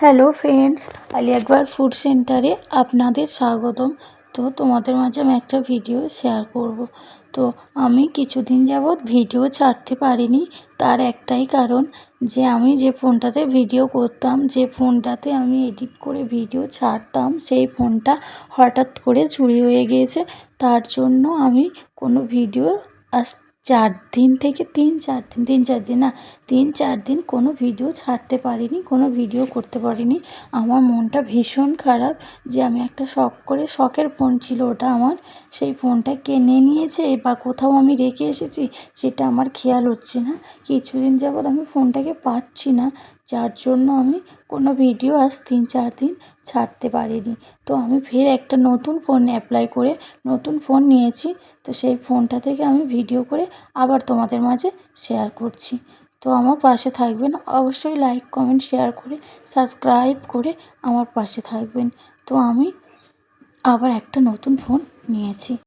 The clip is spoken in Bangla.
হ্যালো ফ্রেন্ডস, আলি একবার ফুড সেন্টারে আপনাদের স্বাগতম। তো তোমাদের মাঝে আমি একটা ভিডিও শেয়ার করব। তো আমি কিছুদিন যাবৎ ভিডিও ছাড়তে পারিনি, তার একটাই কারণ যে আমি যে ফোনটাতে ভিডিও করতাম, যে ফোনটাতে আমি এডিট করে ভিডিও ছাড়তাম, সেই ফোনটা হঠাৎ করে চুরি হয়ে গিয়েছে। তার জন্য আমি কোনো ভিডিও আস চার দিন থেকে তিন চার দিন, তিন চার দিন না, তিন চার দিন কোনো ভিডিও ছাড়তে পারিনি, কোনো ভিডিও করতে পারিনি। আমার মনটা ভীষণ খারাপ যে আমি একটা শখ করে, শখের ফোন ছিল ওটা আমার। সেই ফোনটা কেনে নিয়েছে বা কোথাও আমি রেখে এসেছি, সেটা আমার খেয়াল হচ্ছে না। কিছুদিন যাবৎ আমি ফোনটাকে পাচ্ছি না। যার জন্য আমি কোনো ভিডিও আজ তিন, চার দিন ছাড়তে পারিনি। তো আমি ফের একটা নতুন ফোন অ্যাপ্লাই করে নতুন ফোন নিয়েছি। তো সেই ফোনটা থেকে আমি ভিডিও করে আবার তোমাদের মাঝে শেয়ার করছি। তো আমার পাশে থাকবেন, অবশ্যই লাইক কমেন্ট শেয়ার করে সাবস্ক্রাইব করে আমার পাশে থাকবেন। তো আমি আবার একটা নতুন ফোন নিয়েছি।